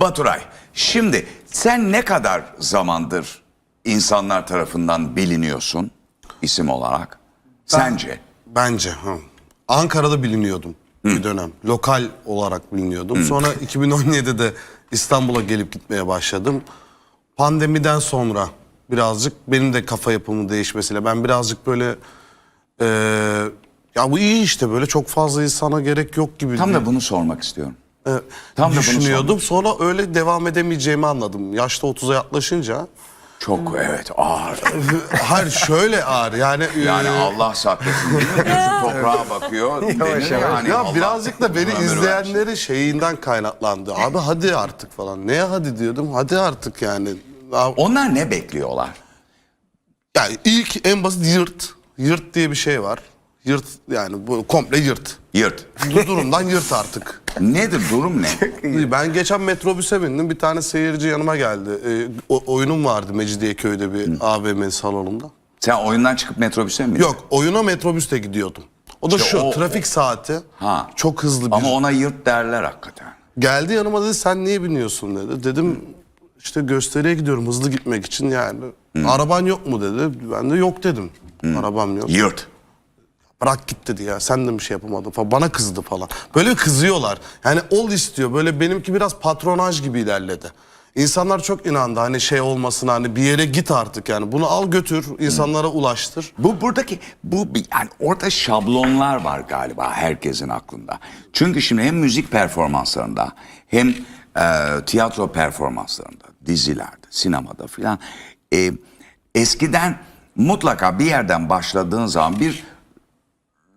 Baturay, şimdi sen ne kadar zamandır insanlar tarafından biliniyorsun isim olarak? Sence? Bence. Ha. Ankara'da biliniyordum bir dönem. Lokal olarak biliniyordum. Sonra 2017'de İstanbul'a gelip gitmeye başladım. Pandemiden sonra birazcık benim de kafa yapımı değişmesiyle ben birazcık böyle eee, ya bu iyi işte böyle çok fazla insana gerek yok gibi Tam da bunu sormak istiyorum. E, tam da düşünüyordum. Sonra öyle devam edemeyeceğimi anladım. Yaşta 30'a yaklaşınca. Çok evet ağır. Hayır şöyle ağır yani. Yani e, Allah saklasın? Gözü toprağa bakıyor. denir yani ya Allah birazcık da beni ömür versin. izleyenleri şeyinden kaynaklandı. Abi hadi artık falan. Neye hadi diyordum. Hadi artık yani. Ya, Onlar ne bekliyorlar? yani ilk en basit yırt. Yırt diye bir şey var. Yırt yani bu komple yırt. Yırt. Bu durumdan yırt artık. Nedir durum ne? Ben geçen metrobüse bindim. Bir tane seyirci yanıma geldi. Ee, o- oyunum vardı Mecidiyeköy'de bir AVM salonunda. Sen oyundan çıkıp metrobüse mi? Yok oyuna metrobüste gidiyordum. O da İşte şu o- trafik saati. Ha. Çok hızlı bir Ama ona yırt derler hakikaten. Geldi yanıma dedi sen niye biniyorsun dedi. Dedim işte gösteriye gidiyorum hızlı gitmek için yani. Araban yok mu dedi. Ben de yok dedim. Arabam yok. Yırt. Bırak git dedi ya sen de bir şey yapamadın falan. Bana kızdı falan. Böyle kızıyorlar. Yani ol istiyor. Böyle benimki biraz patronaj gibi ilerledi. İnsanlar çok inandı hani şey olmasın hani bir yere git artık yani. Bunu al götür insanlara ulaştır. Bu buradaki bu bir- yani orada şablonlar var galiba herkesin aklında. Çünkü şimdi hem müzik performanslarında hem e, tiyatro performanslarında, dizilerde, sinemada filan e, eskiden mutlaka bir yerden başladığın zaman bir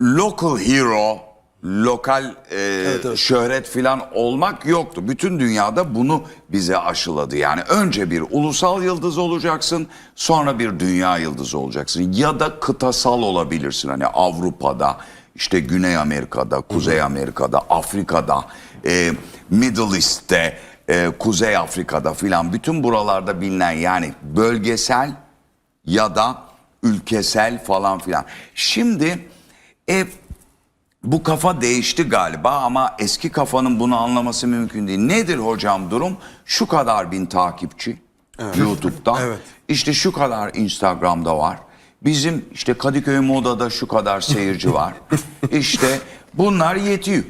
local hero, lokal e, şöhret filan olmak yoktu. Bütün dünyada bunu bize aşıladı. Yani önce bir ulusal yıldız olacaksın, sonra bir dünya yıldızı olacaksın. Ya da kıtasal olabilirsin. Hani Avrupa'da, işte Güney Amerika'da, Kuzey Amerika'da, Afrika'da, e, Middle East'te, e, Kuzey Afrika'da filan bütün buralarda bilinen yani bölgesel ya da ülkesel falan filan. Şimdi e, bu kafa değişti galiba ama eski kafanın bunu anlaması mümkün değil. Nedir hocam durum? Şu kadar bin takipçi YouTube'da. Evet. İşte şu kadar Instagram'da var. Bizim işte Kadıköy Moda'da şu kadar seyirci var. işte bunlar yetiyor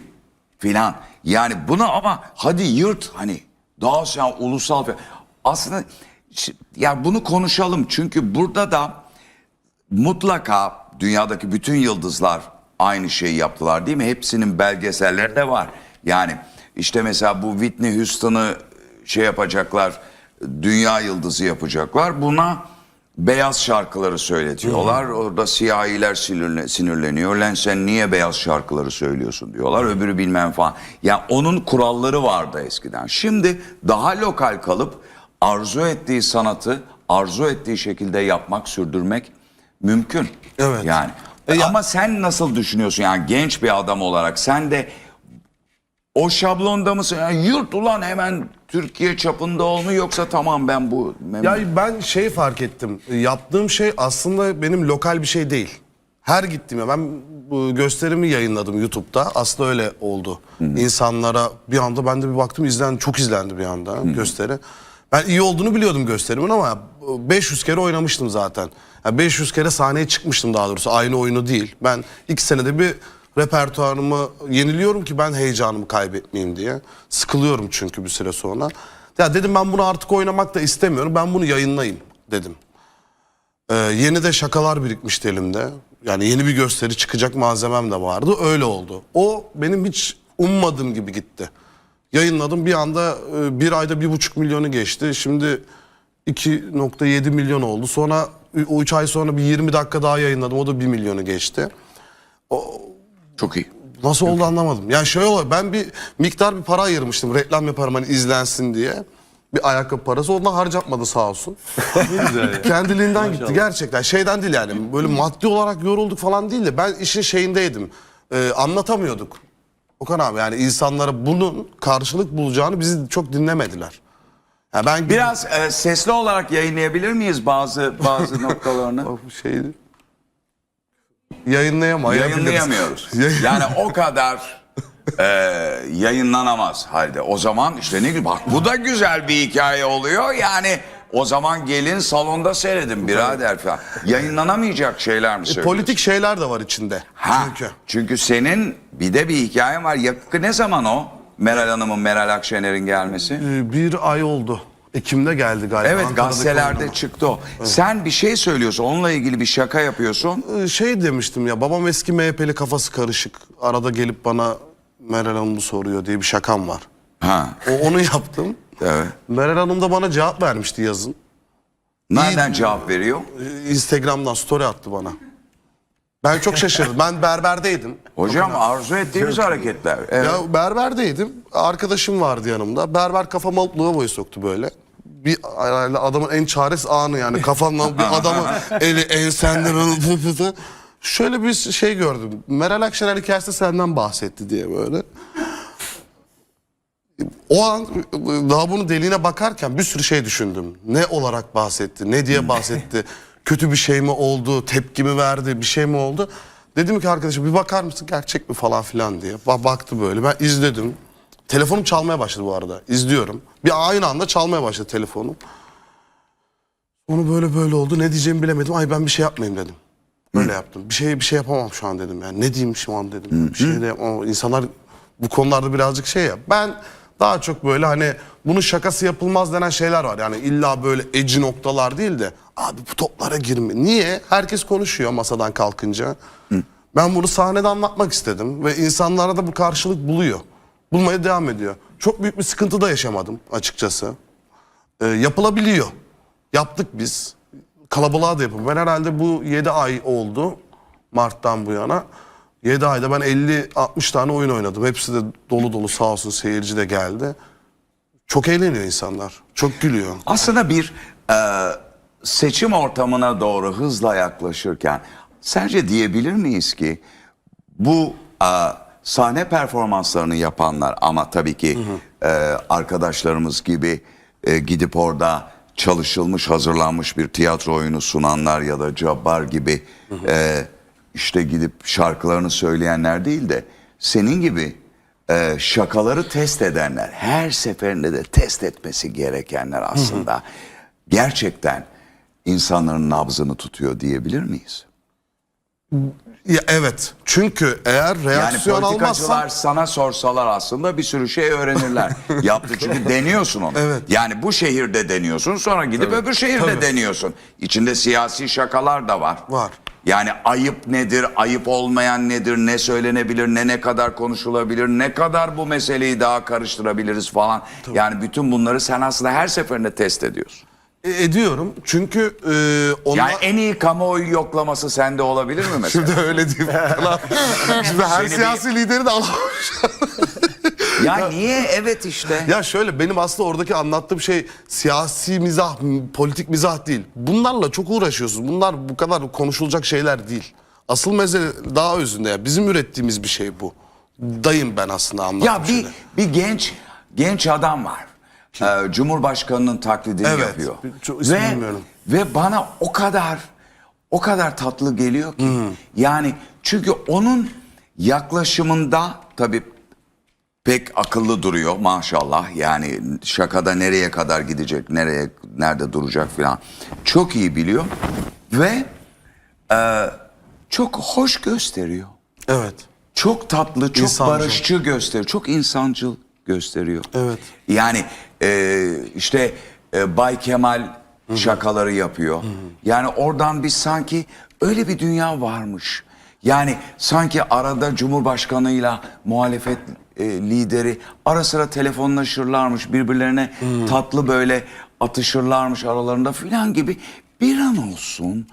filan. Yani bunu ama hadi yırt hani daha sen ulusal fe- aslında ya bunu konuşalım çünkü burada da mutlaka dünyadaki bütün yıldızlar aynı şeyi yaptılar değil mi? Hepsinin belgeselleri de var. Yani işte mesela bu Whitney Houston'ı şey yapacaklar, dünya yıldızı yapacaklar. Buna beyaz şarkıları söyletiyorlar. Orada siyahiler sinirle- sinirleniyor. Lan sen niye beyaz şarkıları söylüyorsun diyorlar. Öbürü bilmem falan. Yani onun kuralları vardı eskiden. Şimdi daha lokal kalıp arzu ettiği sanatı arzu ettiği şekilde yapmak, sürdürmek mümkün. Evet. Yani E ya- ama sen nasıl düşünüyorsun yani genç bir adam olarak sen de o şablonda mısın? Yani yurt ulan hemen Türkiye çapında ol mu yoksa tamam ben bu Ya ben şey fark ettim. Yaptığım şey aslında benim lokal bir şey değil. Her gittiğimde ben bu gösterimi yayınladım YouTube'da. Aslında öyle oldu. İnsanlara bir anda ben de bir baktım izlendi çok izlendi bir anda gösteri. Ben iyi olduğunu biliyordum gösterimin ama 500 kere oynamıştım zaten. Yani 500 kere sahneye çıkmıştım daha doğrusu aynı oyunu değil. Ben iki senede bir repertuarımı yeniliyorum ki ben heyecanımı kaybetmeyeyim diye. Sıkılıyorum çünkü bir süre sonra. Ya dedim ben bunu artık oynamak da istemiyorum. Ben bunu yayınlayayım dedim. Ee, yeni de şakalar birikmişti elimde. Yani yeni bir gösteri çıkacak malzemem de vardı. Öyle oldu. O benim hiç ummadığım gibi gitti. Yayınladım bir anda e, bir ayda bir buçuk milyonu geçti. Şimdi 2.7 milyon oldu. Sonra o 3 ay sonra bir 20 dakika daha yayınladım. O da 1 milyonu geçti. çok iyi. Nasıl oldu anlamadım. Yani şöyle oluyor. Ben bir miktar bir para ayırmıştım. Reklam yaparım hani izlensin diye. Bir ayakkabı parası. Ondan harcatmadı sağ olsun. Kendiliğinden gitti gerçekten. Şeyden değil yani. Böyle maddi olarak yorulduk falan değil de ben işin şeyindeydim. Ee, anlatamıyorduk. Okan abi yani insanlara bunun karşılık bulacağını bizi çok dinlemediler. Yani ben Biraz e, sesli olarak yayınlayabilir miyiz bazı bazı noktalarını? şeydi. Yayınlayamayabiliriz. Yayınlayamıyoruz. Yayın- Yani o kadar Ee, yayınlanamaz halde. O zaman işte ne gibi bak bu da güzel bir hikaye oluyor. Yani o zaman gelin salonda seyredin birader falan. Yayınlanamayacak şeyler mi söylüyorsun? Politik şeyler de var içinde. Ha, Çünkü. çünkü senin bir de bir hikayen var. Yakın ne zaman o? Meral Hanım'ın, Meral Akşener'in gelmesi. Ee, Bir ay oldu. Ekim'de geldi galiba. Evet Ankara'daki gazetelerde çıktı o. Sen bir şey söylüyorsun. Onunla ilgili bir şaka yapıyorsun. Ee, Şey demiştim ya babam eski MHP'li kafası karışık. Arada gelip bana Meral Hanım'ı soruyor diye bir şakam var. Ha. O, onu yaptım. Evet. Meral Hanım da bana cevap vermişti yazın. Nereden cevap veriyor? Ee, Instagram'dan story attı bana. Ben çok şaşırdım. Ben berberdeydim. Hocam arzu ettiğimiz hareketler. Evet. Ya berberdeydim. Arkadaşım vardı yanımda. Berber kafama alıp lavaboya soktu böyle. Bir herhalde adamın en çaresiz anı yani kafamdan bir adamı eli ensenden fı fı fı. Şöyle bir şey gördüm. Meral Akşener hikayesi senden bahsetti diye böyle. O an daha bunu deliğine bakarken bir sürü şey düşündüm. Ne olarak bahsetti, ne diye bahsetti, kötü bir şey mi oldu, tepki mi verdi, bir şey mi oldu? Dedim ki arkadaşım bir bakar mısın gerçek mi falan filan diye. Ba- baktı böyle ben izledim. Telefonum çalmaya başladı bu arada. İzliyorum. Bir aynı anda çalmaya başladı telefonum. Onu böyle böyle oldu. Ne diyeceğimi bilemedim. Ay ben bir şey yapmayayım dedim. Böyle yaptım. Bir şey bir şey yapamam şu an dedim. Yani ne diyeyim şu an dedim. Bir şey de yapamam. İnsanlar bu konularda birazcık şey ya. Ben daha çok böyle hani bunun şakası yapılmaz denen şeyler var. Yani illa böyle eci noktalar değil de abi bu toplara girme. Niye? Herkes konuşuyor masadan kalkınca. Ben bunu sahnede anlatmak istedim ve insanlara da bu karşılık buluyor. Bulmaya devam ediyor. Çok büyük bir sıkıntı da yaşamadım açıkçası. Ee, yapılabiliyor. Yaptık biz. Kalabalığa da yapın. Ben herhalde bu 7 ay oldu. Mart'tan bu yana. 7 ayda ben 50-60 tane oyun oynadım. Hepsi de dolu dolu sağ olsun seyirci de geldi. Çok eğleniyor insanlar. Çok gülüyor. Aslında bir e, seçim ortamına doğru hızla yaklaşırken sence diyebilir miyiz ki bu e, sahne performanslarını yapanlar ama tabii ki e, arkadaşlarımız gibi e, gidip orada çalışılmış hazırlanmış bir tiyatro oyunu sunanlar ya da Cabbar gibi e, işte gidip şarkılarını söyleyenler değil de senin gibi e, şakaları test edenler, her seferinde de test etmesi gerekenler aslında gerçekten insanların nabzını tutuyor diyebilir miyiz? Ya evet. Çünkü eğer Yani reaksiyon politikacılar almazsan sana sorsalar aslında bir sürü şey öğrenirler. Yaptı çünkü deniyorsun onu. Evet. Yani bu şehirde deniyorsun sonra gidip öbür şehirde Tabii. deniyorsun. İçinde siyasi şakalar da var. Var. Yani ayıp nedir, ayıp olmayan nedir, ne söylenebilir, ne ne kadar konuşulabilir, ne kadar bu meseleyi daha karıştırabiliriz falan. Yani bütün bunları sen aslında her seferinde test ediyorsun. E, ediyorum. Çünkü e, onlar... Yani en iyi kamuoyu yoklaması sende olabilir mi mesela? Şimdi öyle diyeyim. Şimdi her Seni bir- siyasi lideri de alamamış. Ya niye? Evet işte. Ya şöyle benim aslında oradaki anlattığım şey siyasi mizah, politik mizah değil. Bunlarla çok uğraşıyorsunuz. Bunlar bu kadar konuşulacak şeyler değil. Asıl mesele daha özünde ya. Bizim ürettiğimiz bir şey bu. Dayım ben aslında anlattığım Ya bir şeyler. bir genç genç adam var. Ee, Cumhurbaşkanının taklidini Evet, yapıyor. çok ismini ve bilmiyorum. ve bana o kadar o kadar tatlı geliyor ki. Yani çünkü onun yaklaşımında tabii pek akıllı duruyor maşallah. Yani şakada nereye kadar gidecek, nereye nerede duracak filan. Çok iyi biliyor ve e, çok hoş gösteriyor. Evet. Çok tatlı, çok İnsancıl. barışçı gösteriyor. Çok insancıl gösteriyor. Evet. Yani e, işte e, Bay Kemal şakaları yapıyor. Yani oradan biz sanki öyle bir dünya varmış. Yani sanki arada Cumhurbaşkanıyla muhalefet e, lideri ara sıra telefonlaşırlarmış birbirlerine tatlı böyle atışırlarmış aralarında filan gibi bir an olsun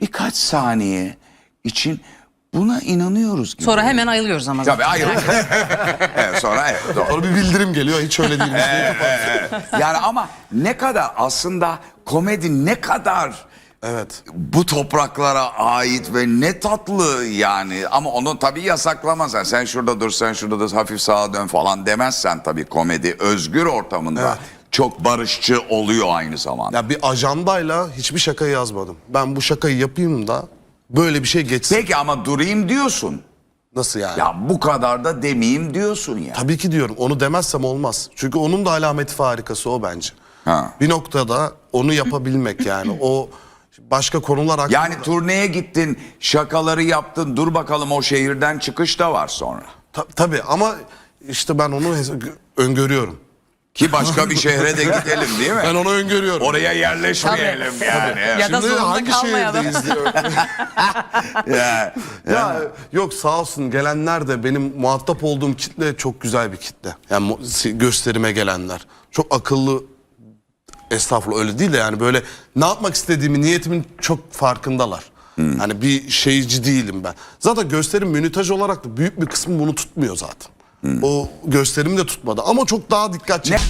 birkaç saniye için buna inanıyoruz gibi. Sonra hemen ayılıyoruz ama. Tabii evet, sonra evet. doğru. Sonra bir bildirim geliyor. Hiç öyle değil. Yani ama ne kadar aslında komedi ne kadar evet. bu topraklara ait ve ne tatlı yani ama onu tabii yasaklamazsan sen şurada dur sen şurada dur hafif sağa dön falan demezsen tabii komedi özgür ortamında Evet. çok barışçı oluyor aynı zamanda. Ya bir ajandayla hiçbir şakayı yazmadım. Ben bu şakayı yapayım da böyle bir şey geçsin. Peki ama durayım diyorsun. Nasıl yani? Ya bu kadar da demeyeyim diyorsun ya. Tabii ki diyorum. Onu demezsem olmaz. Çünkü onun da alameti farikası o bence. Ha. Bir noktada onu yapabilmek yani. O başka konular hakkında... Yani turneye gittin, şakaları yaptın. Dur bakalım o şehirden çıkış da var sonra. Ta- tabii ama işte ben onu öngörüyorum. Ki başka bir şehre de gidelim değil mi? Ben onu öngörüyorum. Oraya yerleşmeyelim yani. Ya da Şimdi hangi şehirdeyiz diyor. Ya, ya yok sağ olsun gelenler de benim muhatap olduğum kitle çok güzel bir kitle. Yani gösterime gelenler. Çok akıllı estağfurullah öyle değil de yani böyle ne yapmak istediğimi niyetimin çok farkındalar. Hani bir şeyci değilim ben. Zaten gösterim münütaj olarak da büyük bir kısmı bunu tutmuyor zaten. O gösterimi de tutmadı ama çok daha dikkat çek.